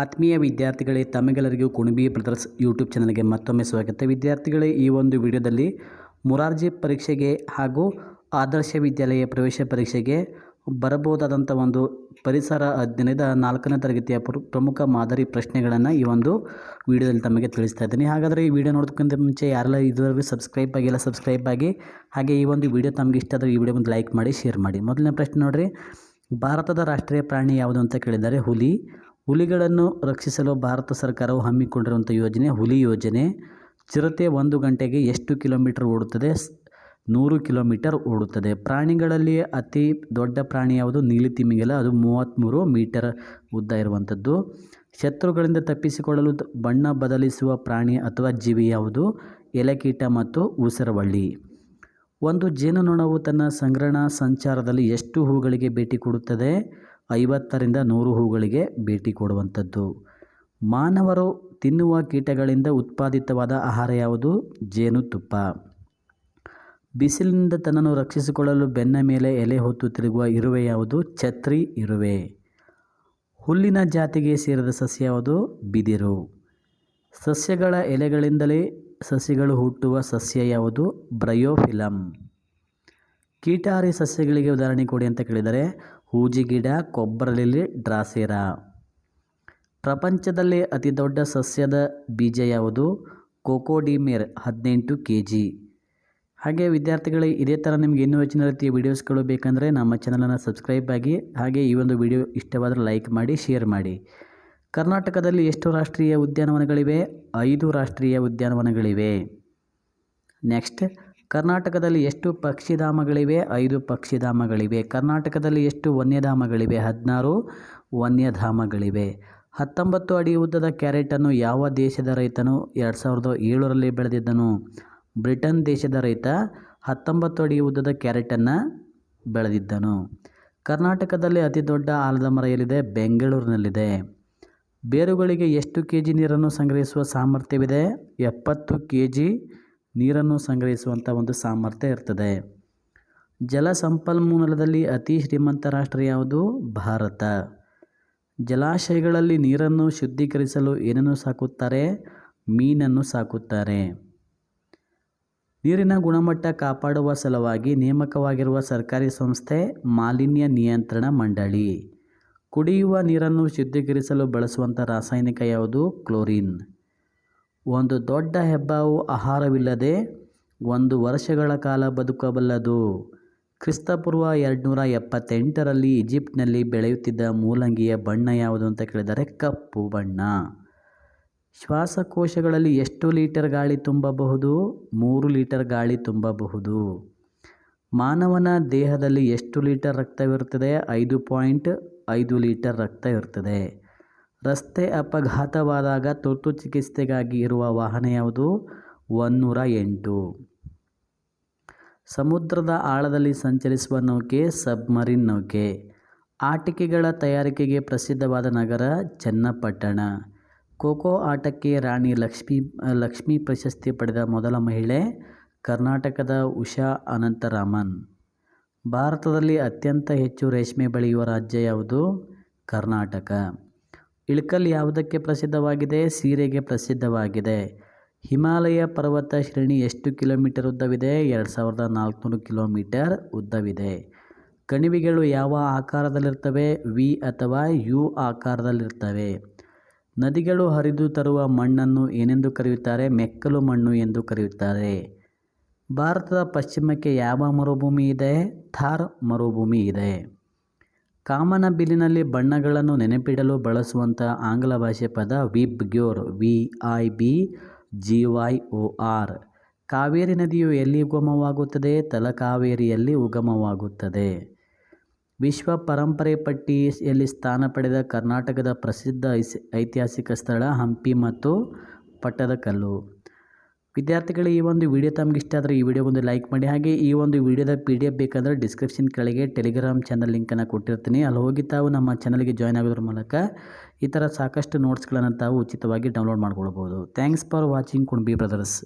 ಆತ್ಮೀಯ ವಿದ್ಯಾರ್ಥಿಗಳೇ ತಮಗೆಲ್ಲರಿಗೂ ಕುಣಬಿ ಬ್ರದರ್ಸ್ ಯೂಟ್ಯೂಬ್ ಚಾನಲ್ಗೆ ಮತ್ತೊಮ್ಮೆ ಸ್ವಾಗತ. ವಿದ್ಯಾರ್ಥಿಗಳೇ, ಈ ಒಂದು ವಿಡಿಯೋದಲ್ಲಿ ಮುರಾರ್ಜಿ ಪರೀಕ್ಷೆಗೆ ಹಾಗೂ ಆದರ್ಶ ವಿದ್ಯಾಲಯ ಪ್ರವೇಶ ಪರೀಕ್ಷೆಗೆ ಬರಬಹುದಾದಂಥ ಒಂದು ಪರಿಸರ ಅಧ್ಯಯನದ ನಾಲ್ಕನೇ ತರಗತಿಯ ಪ್ರಮುಖ ಮಾದರಿ ಪ್ರಶ್ನೆಗಳನ್ನು ಈ ಒಂದು ವಿಡಿಯೋದಲ್ಲಿ ತಮಗೆ ತಿಳಿಸ್ತಾ ಇದ್ದೀನಿ. ಹಾಗಾದರೆ ಈ ವಿಡಿಯೋ ನೋಡೋದಕ್ಕಿಂತ ಮುಂಚೆ ಯಾರೆಲ್ಲ ಇದುವರೆಗೂ ಸಬ್ಸ್ಕ್ರೈಬ್ ಆಗಿಲ್ಲ, ಸಬ್ಸ್ಕ್ರೈಬ್ ಆಗಿ, ಹಾಗೆ ಈ ಒಂದು ವಿಡಿಯೋ ತಮಗೆ ಇಷ್ಟ ಆದರೆ ಈ ವಿಡಿಯೋ ಒಂದು ಲೈಕ್ ಮಾಡಿ, ಶೇರ್ ಮಾಡಿ. ಮೊದಲನೇ ಪ್ರಶ್ನೆ ನೋಡಿರಿ, ಭಾರತದ ರಾಷ್ಟ್ರೀಯ ಪ್ರಾಣಿ ಯಾವುದು ಅಂತ ಕೇಳಿದ್ದಾರೆ ಹುಲಿ ಹುಲಿಗಳನ್ನು ರಕ್ಷಿಸಲು ಭಾರತ ಸರ್ಕಾರವು ಹಮ್ಮಿಕೊಂಡಿರುವಂಥ ಯೋಜನೆ, ಹುಲಿ ಯೋಜನೆ. ಚಿರತೆ ಒಂದು ಗಂಟೆಗೆ ಎಷ್ಟು ಕಿಲೋಮೀಟರ್ ಓಡುತ್ತದೆ? ಸ್- ನೂರು ಕಿಲೋಮೀಟರ್ ಓಡುತ್ತದೆ. ಪ್ರಾಣಿಗಳಲ್ಲಿ ಅತಿ ದೊಡ್ಡ ಪ್ರಾಣಿ ಯಾವುದು? ನೀಲಿ ತಿಮಿಂಗಿಲ. ಅದು ಮೂವತ್ತ್ಮೂರು ಮೀಟರ್ ಉದ್ದ ಇರುವಂಥದ್ದು. ಶತ್ರುಗಳಿಂದ ತಪ್ಪಿಸಿಕೊಳ್ಳಲು ಬಣ್ಣ ಬದಲಿಸುವ ಪ್ರಾಣಿ ಅಥವಾ ಜೀವಿ ಯಾವುದು? ಎಲೆಕೀಟ ಮತ್ತು ಉಸಿರವಳ್ಳಿ. ಒಂದು ಜೇನುನೊಣವು ತನ್ನ ಸಂಗ್ರಹಣಾ ಸಂಚಾರದಲ್ಲಿ ಎಷ್ಟು ಹೂಗಳಿಗೆ ಭೇಟಿ ಕೊಡುತ್ತದೆ? ಐವತ್ತರಿಂದ ನೂರು ಹೂಗಳಿಗೆ ಭೇಟಿ ಕೊಡುವಂಥದ್ದು. ಮಾನವರು ತಿನ್ನುವ ಕೀಟಗಳಿಂದ ಉತ್ಪಾದಿತವಾದ ಆಹಾರ ಯಾವುದು? ಜೇನುತುಪ್ಪ ಬಿಸಿಲಿನಿಂದ ತನ್ನನ್ನು ರಕ್ಷಿಸಿಕೊಳ್ಳಲು ಬೆನ್ನ ಮೇಲೆ ಎಲೆ ಹೊತ್ತು ತಿರುಗುವ ಇರುವೆ ಯಾವುದು? ಛತ್ರಿ ಇರುವೆ. ಹುಲ್ಲಿನ ಜಾತಿಗೆ ಸೇರಿದ ಸಸ್ಯ ಯಾವುದು? ಬಿದಿರು. ಸಸ್ಯಗಳ ಎಲೆಗಳಿಂದಲೇ ಸಸ್ಯಗಳು ಹುಟ್ಟುವ ಸಸ್ಯ ಯಾವುದು? ಬ್ರಯೋಫಿಲಮ್ ಕೀಟಾರಿ ಸಸ್ಯಗಳಿಗೆ ಉದಾಹರಣೆ ಕೊಡಿ ಅಂತ ಕೇಳಿದರೆ ಹೂಜಿ ಗಿಡ ಕೊಬ್ಬರಲಿಲಿ ಡ್ರಾಸೇರಾ. ಪ್ರಪಂಚದಲ್ಲಿ ಅತಿ ದೊಡ್ಡ ಸಸ್ಯದ ಬೀಜ ಯಾವುದು? ಕೋಕೋಡಿಮೇರ್, ಹದಿನೆಂಟು ಕೆ ಜಿ ಹಾಗೆ ವಿದ್ಯಾರ್ಥಿಗಳೇ, ಇದೇ ಥರ ನಿಮಗೆ ಇನ್ನೂ ಹೆಚ್ಚಿನ ರೀತಿಯ ವೀಡಿಯೋಸ್ಗಳು ಬೇಕಂದರೆ ನಮ್ಮ ಚಾನಲನ್ನು ಸಬ್ಸ್ಕ್ರೈಬ್ ಆಗಿ, ಹಾಗೆ ಈ ಒಂದು ವಿಡಿಯೋ ಇಷ್ಟವಾದರೆ ಲೈಕ್ ಮಾಡಿ, ಶೇರ್ ಮಾಡಿ. ಕರ್ನಾಟಕದಲ್ಲಿ ಎಷ್ಟು ರಾಷ್ಟ್ರೀಯ ಉದ್ಯಾನವನಗಳಿವೆ? ಐದು ರಾಷ್ಟ್ರೀಯ ಉದ್ಯಾನವನಗಳಿವೆ. ನೆಕ್ಸ್ಟ್ ಕರ್ನಾಟಕದಲ್ಲಿ ಎಷ್ಟು ಪಕ್ಷಿಧಾಮಗಳಿವೆ? ಐದು ಪಕ್ಷಿಧಾಮಗಳಿವೆ. ಕರ್ನಾಟಕದಲ್ಲಿ ಎಷ್ಟು ವನ್ಯಧಾಮಗಳಿವೆ? ಹದಿನಾರು ವನ್ಯಧಾಮಗಳಿವೆ. ಹತ್ತೊಂಬತ್ತು ಅಡಿ ಉದ್ದದ ಕ್ಯಾರೆಟನ್ನು ಯಾವ ದೇಶದ ರೈತನು ಎರಡು ಸಾವಿರದ ಏಳರಲ್ಲಿ ಬೆಳೆದಿದ್ದನು? ಬ್ರಿಟನ್ ದೇಶದ ರೈತ ಹತ್ತೊಂಬತ್ತು ಅಡಿ ಉದ್ದದ ಕ್ಯಾರೆಟನ್ನು ಬೆಳೆದಿದ್ದನು. ಕರ್ನಾಟಕದಲ್ಲಿ ಅತಿ ದೊಡ್ಡ ಆಲದ ಮರ ಎಲ್ಲಿದೆ ಬೆಂಗಳೂರಿನಲ್ಲಿದೆ. ಬೇರುಗಳಿಗೆ ಎಷ್ಟು ಕೆ ಜಿ ನೀರನ್ನು ಸಂಗ್ರಹಿಸುವ ಸಾಮರ್ಥ್ಯವಿದೆ? ಎಪ್ಪತ್ತು ಕೆ ಜಿ ನೀರನ್ನು ಸಂಗ್ರಹಿಸುವಂಥ ಒಂದು ಸಾಮರ್ಥ್ಯ ಇರ್ತದೆ. ಜಲ ಸಂಪನ್ಮೂಲದಲ್ಲಿ ಅತಿ ಶ್ರೀಮಂತ ರಾಷ್ಟ್ರ ಯಾವುದು? ಭಾರತ. ಜಲಾಶಯಗಳಲ್ಲಿ ನೀರನ್ನು ಶುದ್ಧೀಕರಿಸಲು ಏನನ್ನು ಸಾಕುತ್ತಾರೆ? ಮೀನನ್ನು ಸಾಕುತ್ತಾರೆ. ನೀರಿನ ಗುಣಮಟ್ಟ ಕಾಪಾಡುವ ಸಲುವಾಗಿ ನೇಮಕವಾಗಿರುವ ಸರ್ಕಾರಿ ಸಂಸ್ಥೆ ಮಾಲಿನ್ಯ ನಿಯಂತ್ರಣ ಮಂಡಳಿ. ಕುಡಿಯುವ ನೀರನ್ನು ಶುದ್ಧೀಕರಿಸಲು ಬಳಸುವಂಥ ರಾಸಾಯನಿಕ ಯಾವುದು? ಕ್ಲೋರಿನ್. ಒಂದು ದೊಡ್ಡ ಹೆಬ್ಬಾವು ಆಹಾರವಿಲ್ಲದೆ ಒಂದು ವರ್ಷಗಳ ಕಾಲ ಬದುಕಬಲ್ಲದು. ಕ್ರಿಸ್ತಪೂರ್ವ ಎರಡುನೂರ ಎಪ್ಪತ್ತೆಂಟರಲ್ಲಿ ಈಜಿಪ್ಟ್ನಲ್ಲಿ ಬೆಳೆಯುತ್ತಿದ್ದ ಮೂಲಂಗಿಯ ಬಣ್ಣ ಯಾವುದು ಅಂತ ಕೇಳಿದರೆ ಕಪ್ಪು ಬಣ್ಣ. ಶ್ವಾಸಕೋಶಗಳಲ್ಲಿ ಎಷ್ಟು ಲೀಟರ್ ಗಾಳಿ ತುಂಬಬಹುದು? ಮೂರು ಲೀಟರ್ ಗಾಳಿ ತುಂಬಬಹುದು. ಮಾನವನ ದೇಹದಲ್ಲಿ ಎಷ್ಟು ಲೀಟರ್ ರಕ್ತವಿರುತ್ತದೆ? ಐದು ಪಾಯಿಂಟ್ ಐದು ಲೀಟರ್ ರಕ್ತ ಇರುತ್ತದೆ. ರಸ್ತೆ ಅಪಘಾತವಾದಾಗ ತುರ್ತು ಚಿಕಿತ್ಸೆಗಾಗಿ ಇರುವ ವಾಹನ ಯಾವುದು? ಒನ್ನೂರ ಎಂಟು. ಸಮುದ್ರದ ಆಳದಲ್ಲಿ ಸಂಚರಿಸುವ ನೌಕೆ, ಸಬ್ಮರಿನ್ ನೌಕೆ. ಆಟಿಕೆಗಳ ತಯಾರಿಕೆಗೆ ಪ್ರಸಿದ್ಧವಾದ ನಗರ ಚನ್ನಪಟ್ಟಣ. ಖೋಖೋ ಆಟಕ್ಕೆ ರಾಣಿ ಲಕ್ಷ್ಮಿ ಲಕ್ಷ್ಮಿ ಪ್ರಶಸ್ತಿ ಪಡೆದ ಮೊದಲ ಮಹಿಳೆ ಕರ್ನಾಟಕದ ಉಷಾ ಅನಂತರಾಮನ್. ಭಾರತದಲ್ಲಿ ಅತ್ಯಂತ ಹೆಚ್ಚು ರೇಷ್ಮೆ ಬೆಳೆಯುವ ರಾಜ್ಯ ಯಾವುದು? ಕರ್ನಾಟಕ. ಇಳಕಲ್ ಯಾವುದಕ್ಕೆ ಪ್ರಸಿದ್ಧವಾಗಿದೆ? ಸೀರೆಗೆ ಪ್ರಸಿದ್ಧವಾಗಿದೆ. ಹಿಮಾಲಯ ಪರ್ವತ ಶ್ರೇಣಿ ಎಷ್ಟು ಕಿಲೋಮೀಟರ್ ಉದ್ದವಿದೆ? ಎರಡು ಸಾವಿರದ ನಾಲ್ಕುನೂರು ಕಿಲೋಮೀಟರ್ ಉದ್ದವಿದೆ. ಕಣಿವೆಗಳು ಯಾವ ಆಕಾರದಲ್ಲಿರ್ತವೆ? ವಿ ಅಥವಾ ಯು ಆಕಾರದಲ್ಲಿರ್ತವೆ. ನದಿಗಳು ಹರಿದು ತರುವ ಮಣ್ಣನ್ನು ಏನೆಂದು ಕರೆಯುತ್ತಾರೆ? ಮೆಕ್ಕಲು ಮಣ್ಣು ಎಂದು ಕರೆಯುತ್ತಾರೆ. ಭಾರತದ ಪಶ್ಚಿಮಕ್ಕೆ ಯಾವ ಮರುಭೂಮಿ ಇದೆ? ಥಾರ್ ಮರುಭೂಮಿ ಇದೆ. ಕಾಮನ ಬಿಲ್ಲಿನಲ್ಲಿ ಬಣ್ಣಗಳನ್ನು ನೆನಪಿಡಲು ಬಳಸುವಂಥ ಆಂಗ್ಲ ಭಾಷೆ ಪದ VIBGYOR, V I B, G Y O R. Kaveri ನದಿಯು ಎಲ್ಲಿ ಉಗಮವಾಗುತ್ತದೆ? ತಲಕಾವೇರಿಯಲ್ಲಿ ಉಗಮವಾಗುತ್ತದೆ. ವಿಶ್ವ ಪರಂಪರೆ ಪಟ್ಟಿಯಲ್ಲಿ ಸ್ಥಾನ ಪಡೆದ ಕರ್ನಾಟಕದ ಪ್ರಸಿದ್ಧ ಐಸ್, ಐತಿಹಾಸಿಕ ಸ್ಥಳ ಹಂಪಿ ಮತ್ತು ಪಟ್ಟದಕಲ್ಲು. ವಿದ್ಯಾರ್ಥಿಗಳು ಈ ಒಂದು ವಿಡಿಯೋ ತಮಗೆ ಇಷ್ಟ ಆದರೆ ಈ ವಿಡಿಯೋ ಒಂದು ಲೈಕ್ ಮಾಡಿ. ಹಾಗೆ ಈ ಒಂದು ವಿಡಿಯೋದ ಪಿ ಡಿ ಎಫ್ ಬೇಕಾದರೆ ಡಿಸ್ಕ್ರಿಪ್ಷನ್ ಕೆಳಗೆ ಟೆಲಿಗ್ರಾಮ್ ಚಾನಲ್ ಲಿಂಕನ್ನು ಕೊಟ್ಟಿರ್ತೀನಿ. ಅಲ್ಲಿ ಹೋಗಿ ತಾವು ನಮ್ಮ ಚಾನಲ್ಗೆ ಜಾಯ್ನ್ ಆಗೋದ್ರ ಮೂಲಕ ಈ ಥರ ಸಾಕಷ್ಟು ನೋಟ್ಸ್ಗಳನ್ನು ತಾವು ಉಚಿತವಾಗಿ ಡೌನ್ಲೋಡ್ ಮಾಡ್ಕೊಳ್ಬೋದು. Thanks for watching Kunabi Brothers.